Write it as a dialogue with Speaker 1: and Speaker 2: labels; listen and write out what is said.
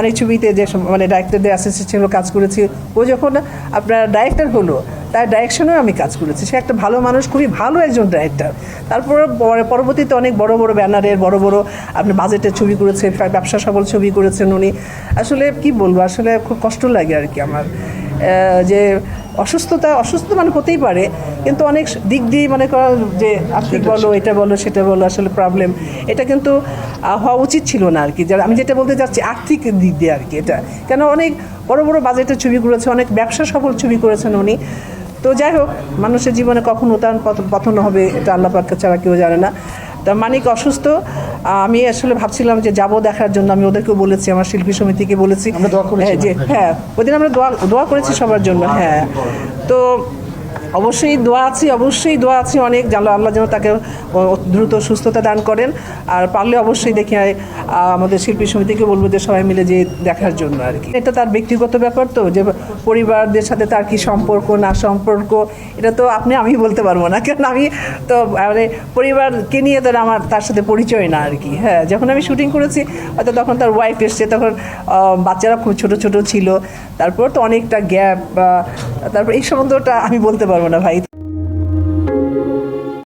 Speaker 1: অনেক ছবিতে যে মানে ডাইরেক্টরদের অ্যাসিস্ট্যান্ট ছিল কাজ করেছি ও যখন আপনার ডাইরেক্টর হলো তার ডাইরেকশনেও আমি কাজ করেছি। সে একটা ভালো মানুষ খুবই ভালো একজন ডাইরেক্টর তারপর পরবর্তীতে অনেক বড় বড় ব্যানারের বড় বড় আপনি বাজেটের ছবি করেছেন ব্যবসা সফল ছবি করেছেন উনি। আসলে কি বলব আসলে খুব কষ্ট লাগে আর কি আমার। যে অসুস্থতা অসুস্থ মানে হতেই পারে কিন্তু অনেক দিক দিয়ে মনে করা যে আর্থিক বলো এটা বলো সেটা বলো আসলে প্রবলেম এটা কিন্তু হওয়া উচিত ছিল না আর কি। আমি যেটা বলতে চাচ্ছি আর্থিক দিক দিয়ে আর কি এটা। কেন অনেক বড় বড় বাজেটের ছবি করেছে অনেক ব্যবসা সফল ছবি করেছেন উনি। তো যাই হোক মানুষের জীবনে কখন উত্থান পত- পতন হবে এটা আল্লাহ পাককে ছাড়া কেউ জানে না। তা মানিক অসুস্থ? আমি আসলে ভাবছিলাম যে যাব দেখার জন্য আমি ওদেরকেও বলেছি আমার শিল্পী সমিতিকে বলেছি।
Speaker 2: আমরা দোয়া করেছি।
Speaker 1: হ্যাঁ, যে হ্যাঁ ওই দিন আমরা দোয়া দোয়া করেছি সবার জন্য হ্যাঁ। তো অবশ্যই দোয়া আছে, অবশ্যই দোয়া আছে অনেক জানো আল্লাহ যেন তাকে দ্রুত সুস্থতা দান করেন। আর পারলে অবশ্যই দেখি আমাদের শিল্পী সমিতিকে বলব যে সবাই মিলে যে দেখার জন্য আর কি। এটা তার ব্যক্তিগত ব্যাপার তো, যে পরিবারদের সাথে তার কি সম্পর্ক, না সম্পর্ক, এটা তো আপনি, আমি বলতে পারব না। কারণ আমি তো মানে পরিবারকে নিয়ে তার আমার, তার সাথে পরিচয় না আর কি। হ্যাঁ যখন আমি শুটিং করেছি, হয়তো তখন তার ওয়াইফ এসছে, তখন বাচ্চারা খুব ছোট ছোট ছিল। তারপর তো অনেকটা গ্যাপ তারপর এই সম্বন্ধটা আমি বলতে পারব না ভাই।